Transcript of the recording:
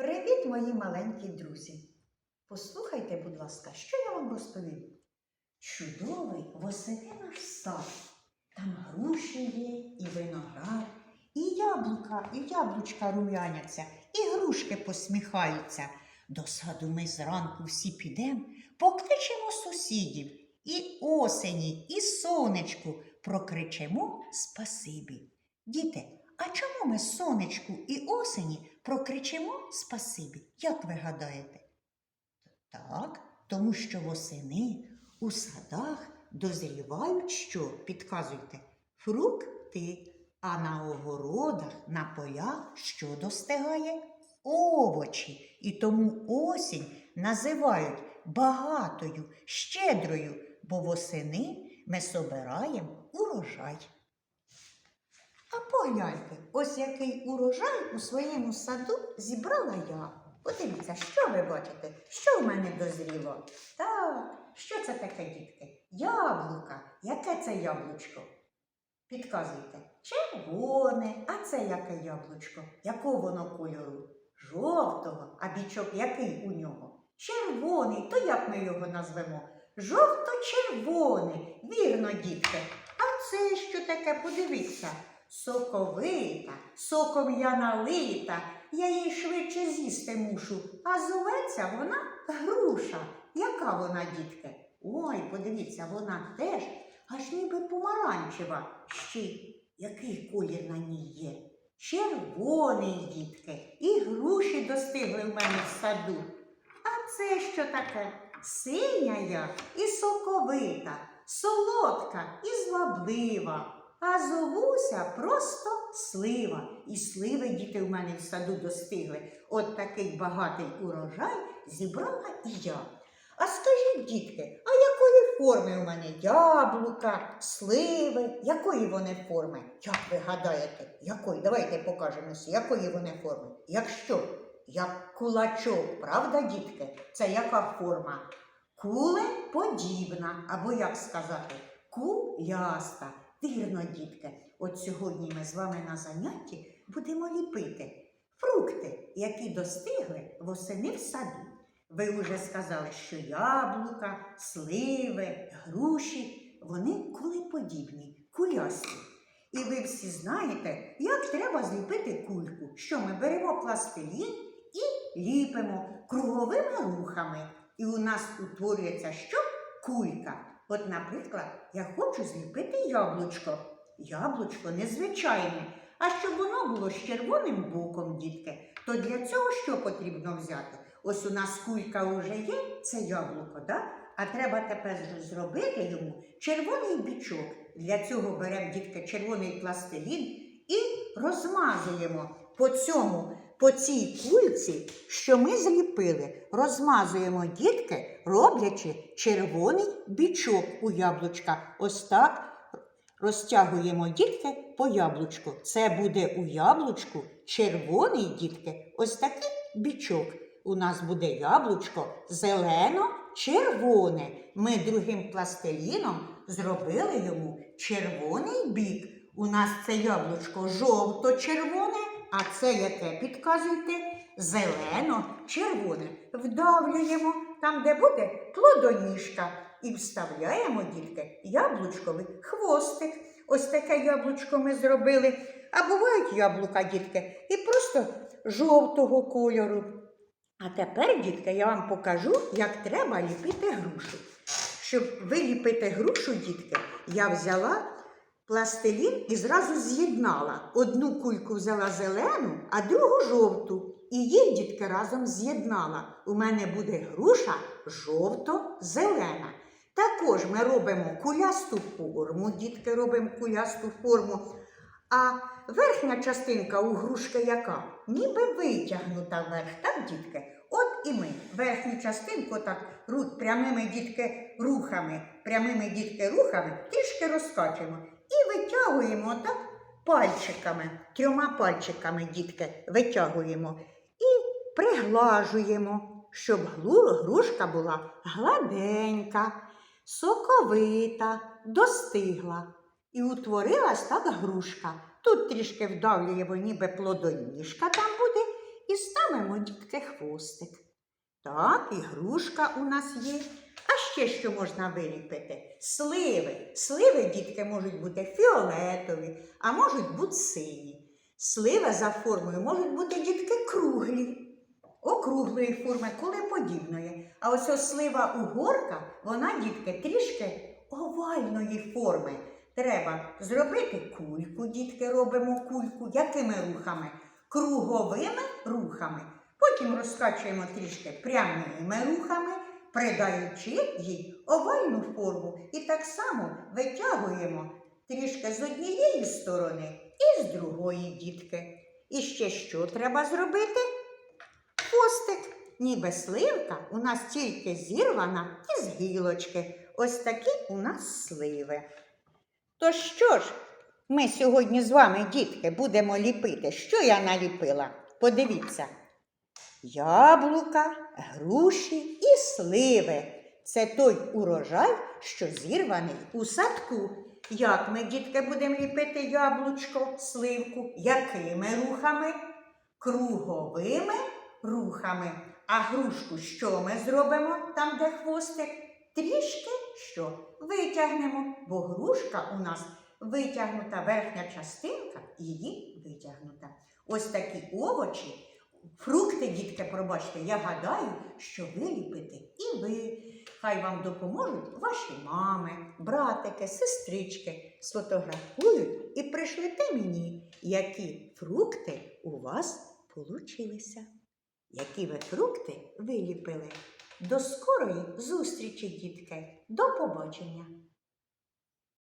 Привіт, мої маленькі друзі! Послухайте, будь ласка, що я вам розповім. Чудовий восени наш сад. Там груші є, і виноград, і яблука, і яблучка рум'яняться, і грушки посміхаються. До саду ми зранку всі підемо, покличемо сусідів, і осені, і сонечку прокричимо спасибі. Діти, а чому ми сонечку і осені прокричимо спасибі? Як ви гадаєте? Так, тому що восени у садах дозрівають що? Підказуйте, фрукти, а на огородах, на полях що достигає? Овочі. І тому осінь називають багатою, щедрою, бо восени ми собираємо урожай. А погляньте, ось який урожай у своєму саду зібрала я. Подивіться, що ви бачите, що в мене дозріло. Так, що це таке, дітки? Яблука. Яке це яблучко? Підказуйте. Червоне, а це яке яблучко? Якого воно кольору? Жовтого, а бічок який у нього? Червоний, то як ми його назвемо? Жовто-червоний. Вірно, дітки. А це що таке? Подивіться. Соковита, соком я налита, я її швидше з'їсти мушу. А зоветься вона груша. Яка вона, дітки? Ой, подивіться, вона теж аж ніби помаранчева. Ще який колір на ній є? Червоний, дітки, і груші достигли в мене в саду. А це що таке? Синя я і соковита, солодка і зваблива. А зовуся просто слива. І сливи діти в мене в саду достигли. От такий багатий урожай зібрала і я. А скажіть, дітки, а якої форми у мене яблука, сливи? Якої вони форми? Як ви гадаєте? Якої? Давайте покажемося, якої вони форми. Якщо? Як кулачок, правда, дітки? Це яка форма? Кулеподібна, або як сказати, куляста. Вірно, дітки, от сьогодні ми з вами на занятті будемо ліпити фрукти, які достигли восени в саду. Ви вже сказали, що яблука, сливи, груші, вони кулеподібні, кулясті. І ви всі знаєте, як треба зліпити кульку, що ми беремо пластилін і ліпимо круговими рухами. І у нас утворюється що? Кулька. От, наприклад, я хочу зліпити яблучко. Яблучко незвичайне. А щоб воно було з червоним боком, дітки, то для цього що потрібно взяти? Ось у нас кулька вже є, це яблуко, да? а треба тепер зробити йому червоний бічок. Для цього беремо дітки червоний пластилін і розмазуємо по цьому, по цій кульці, що ми зліпили. Розмазуємо дітки, роблячи червоний бічок у яблучка. Ось так розтягуємо дітки по яблучку. Це буде у яблучку червоний дітки. Ось такий бічок. У нас буде яблучко зелено-червоне. Ми другим пластиліном зробили йому червоний бік. У нас це яблучко жовто-червоне, а це яке підказуйте? Зелено-червоне. Вдавлюємо там, де буде плодоніжка. І вставляємо, дітки, яблучковий хвостик. Ось таке яблучко ми зробили. А бувають яблука, дітки, і просто жовтого кольору. А тепер, дітки, я вам покажу, як треба ліпити грушу. Щоб виліпити грушу, дітки, я взяла пластилін і зразу з'єднала. Одну кульку взяла зелену, а другу жовту. І їх, дітки, разом з'єднала. У мене буде груша жовто-зелена. Також ми робимо кулясту форму, дітки робимо кулясту форму. А верхня частинка у грушки яка? Ніби витягнута вверх, так, дітки? От і ми верхню частинку так прямими дітки рухами, прямими дітки рухами трішки розкачуємо і витягуємо так пальчиками, трьома пальчиками, дітки, витягуємо і приглажуємо, щоб грушка була гладенька, соковита, достигла. І утворилась так грушка. Тут трішки вдавлюємо, ніби плодоніжка там буде, і ставимо дітки хвостик. Так, і грушка у нас є. А ще що можна виліпити? Сливи. Сливи, дітки, можуть бути фіолетові, а можуть бути сині. Сливи за формою можуть бути дітки круглі, округлої форми, кулеподібної. А ось ось слива угорка, вона, дітки, трішки овальної форми. Треба зробити кульку, дітки, робимо кульку. Якими рухами? Круговими рухами. Потім розкачуємо трішки прямими рухами, придаючи їй овальну форму. І так само витягуємо трішки з однієї сторони і з другої дітки. І ще що треба зробити? Хвостик, ніби сливка, у нас тільки зірвана із гілочки. Ось такі у нас сливи. То що ж, ми сьогодні з вами, дітки, будемо ліпити. Що я наліпила? Подивіться. Яблука, груші і сливи. Це той урожай, що зірваний у садку. Як ми, дітки, будемо ліпити яблучко, сливку? Якими рухами? Круговими рухами. А грушку що ми зробимо там, де хвостик? Трішки що? Витягнемо, бо грушка у нас витягнута верхня частинка, її витягнута. Ось такі овочі, фрукти, дітки, пробачте, я гадаю, що виліпите і ви. Хай вам допоможуть ваші мами, братики, сестрички, сфотографують і пришлете мені, які фрукти у вас получилися. Які ви фрукти виліпили. До скорої зустрічі, дітки. До побачення!